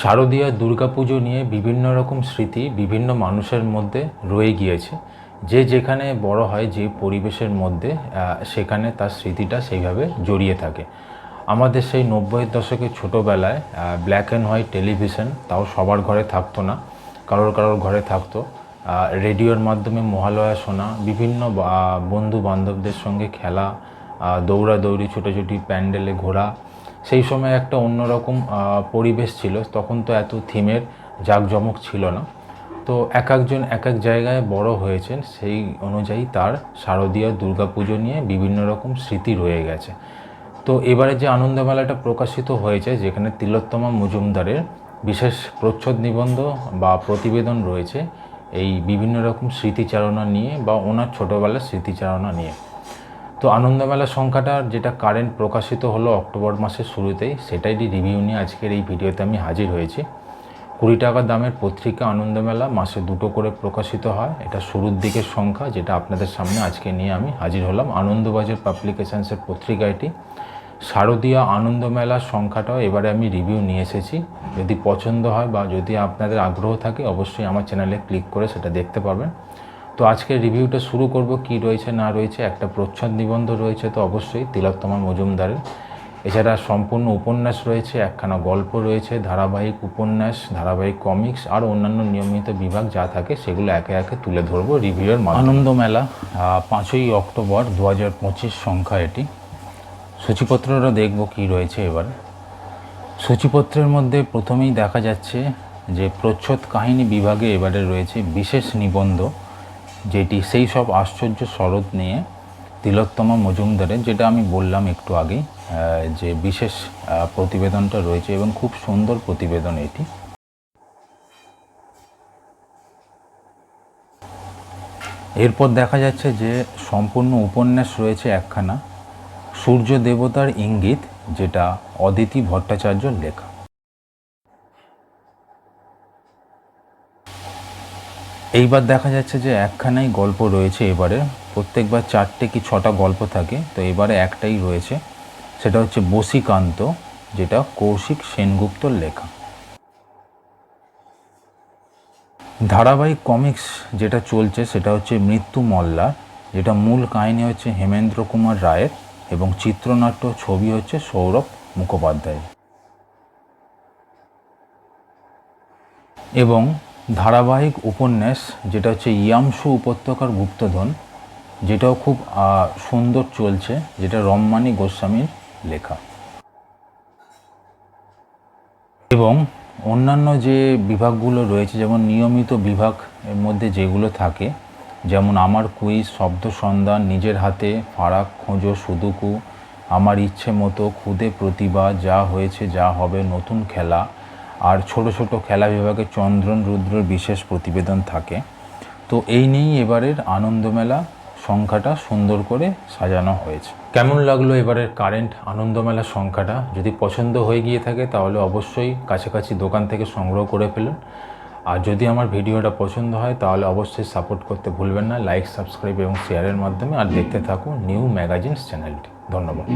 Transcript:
শারদীয়া দুর্গাপুজো নিয়ে বিভিন্ন রকম স্মৃতি বিভিন্ন মানুষের মধ্যে রয়ে গিয়েছে। যে যেখানে বড় হয়, যে পরিবেশের মধ্যে সেখানে তার স্মৃতিটা সেইভাবে জড়িয়ে থাকে। আমাদের সেই নব্বইয়ের দশকের ছোটোবেলায় ব্ল্যাক অ্যান্ড হোয়াইট টেলিভিশন তাও সবার ঘরে থাকতো না, কারোর কারোর ঘরে থাকতো। রেডিওর মাধ্যমে মহালয়া শোনা, বিভিন্ন বন্ধু বান্ধবদের সঙ্গে খেলা দৌড়াদৌড়ি, ছোটাছুটি, প্যান্ডেলে ঘোরা সেই সময় একটা অন্যরকম পরিবেশ ছিল। তখন তো এত থিমের জাঁকজমক ছিল না। তো এক একজন এক এক জায়গায় বড় হয়েছেন। সেই অনুযায়ী তার শারদীয় দুর্গাপুজো নিয়ে বিভিন্ন রকম স্মৃতি রয়ে গেছে। তো এবারে যে আনন্দমেলাটা প্রকাশিত হয়েছে, যেখানে তিলোত্তমা মজুমদারের বিশেষ প্রচ্ছদ নিবন্ধ বা প্রতিবেদন রয়েছে, এই বিভিন্ন রকম স্মৃতিচারণা নিয়ে বা ওনার ছোটোবেলার স্মৃতিচারণা নিয়ে। তো আনন্দমেলা সংখ্যাটা, যেটা কারেন্ট প্রকাশিত হলো অক্টোবর মাসের শুরুতেই সেটাইরই রিভিউ নিয়ে আজকের এই ভিডিওতে আমি হাজির হয়েছি। কুড়ি টাকা দামের পত্রিকা আনন্দমেলা মাসে দুটো করে প্রকাশিত হয়। এটা শুরুর দিকের সংখ্যা, যেটা আপনাদের সামনে আজকে নিয়ে আমি হাজির হলাম। আনন্দবাজার পাবলিকেশনসের পত্রিকা এটি। শারদীয় আনন্দমেলার সংখ্যাটাও এবারে আমি রিভিউ নিয়ে এসেছি। যদি পছন্দ হয় বা যদি আপনাদের আগ্রহ থাকে, অবশ্যই আমার চ্যানেলে ক্লিক করে সেটা দেখতে পারবেন। তো আজকে রিভিউটা শুরু করব কি রয়েছে না রয়েছে একটা প্রচ্ছদ নিবন্ধ রয়েছে তো অবশ্যই তিলোত্তমা মজুমদারের। এছাড়া সম্পূর্ণ উপন্যাস রয়েছে একখানা গল্প রয়েছে ধারাবাহিক উপন্যাস ধারাবাহিক কমিক্স আর অন্যান্য নিয়মিত বিভাগ যা থাকে সেগুলো একে একে তুলে ধরবো রিভিউয়ের আনন্দ মেলা। পাঁচই অক্টোবর দু হাজার পঁচিশ সংখ্যা এটি। সূচিপত্রটা দেখব কি রয়েছে এবার। সূচিপত্রের মধ্যে প্রথমেই দেখা যাচ্ছে যে প্রচ্ছদ কাহিনী বিভাগে এবারে রয়েছে বিশেষ নিবন্ধ। যেটি সেই সব আশ্চর্য শরৎ নিয়ে তিলোত্তমা মজুমদারের, যেটা আমি বললাম একটু আগেই যে বিশেষ প্রতিবেদনটা রয়েছে এবং খুব সুন্দর প্রতিবেদন এটি। এরপর দেখা যাচ্ছে যে সম্পূর্ণ উপন্যাস রয়েছে একখানা, সূর্য দেবতার ইঙ্গিত, যেটা অদিতি ভট্টাচার্যর লেখা। এইবার দেখা যাচ্ছে যে একখানাই গল্প রয়েছে এবারে। প্রত্যেকবার চারটে কি ছটা গল্প থাকে, তো এবারে একটাই রয়েছে। সেটা হচ্ছে বসিকান্ত, যেটা কৌশিক সেনগুপ্তর লেখা। ধারাবাহিক কমিক্স যেটা চলছে, সেটা হচ্ছে মৃত্যু মল্লা, যেটা মূল কাহিনী হচ্ছে হেমেন্দ্র কুমার রায়ের, এবং চিত্রনাট্য ছবি হচ্ছে সৌরভ মুখোপাধ্যায় এবং ধারাবাহিক উপন্যাস, যেটা হচ্ছে ইয়ামসু উপত্যকার গুপ্তধন, যেটাও খুব সুন্দর চলছে, যেটা রম্মানী গোস্বামীর লেখা। এবং অন্যান্য যে বিভাগগুলো রয়েছে, যেমন নিয়মিত বিভাগ এর মধ্যে যেগুলো থাকে, যেমন আমার কুইজ, শব্দ সন্ধান, নিজের হাতে, ফারাক, খোঁজো, সুদুকু, আমার ইচ্ছে মতো, খুদে প্রতিভা, যা হয়েছে, যা হবে, নতুন খেলা আর ছোট ছোট খেলা বিভাগে চন্দ্রন, রুদ্রর বিশেষ প্রতিবেদন থাকে। তো এই নিয়েই এবারের আনন্দমেলা সংখ্যাটা সুন্দর করে সাজানো হয়েছে। কেমন লাগল এবারের কারেন্ট আনন্দমেলা সংখ্যাটা? যদি পছন্দ হয়ে গিয়ে থাকে তাহলে অবশ্যই কাছাকাছি দোকান থেকে সংগ্রহ করে ফেলুন। আর যদি আমার ভিডিওটা পছন্দ হয় তাহলে অবশ্যই সাপোর্ট করতে ভুলবেন না। লাইক সাবস্ক্রাইব এবং শেয়ারের মাধ্যমে। আর দেখতে থাকুন নিউ ম্যাগাজিনস চ্যানেলটি ধন্যবাদ।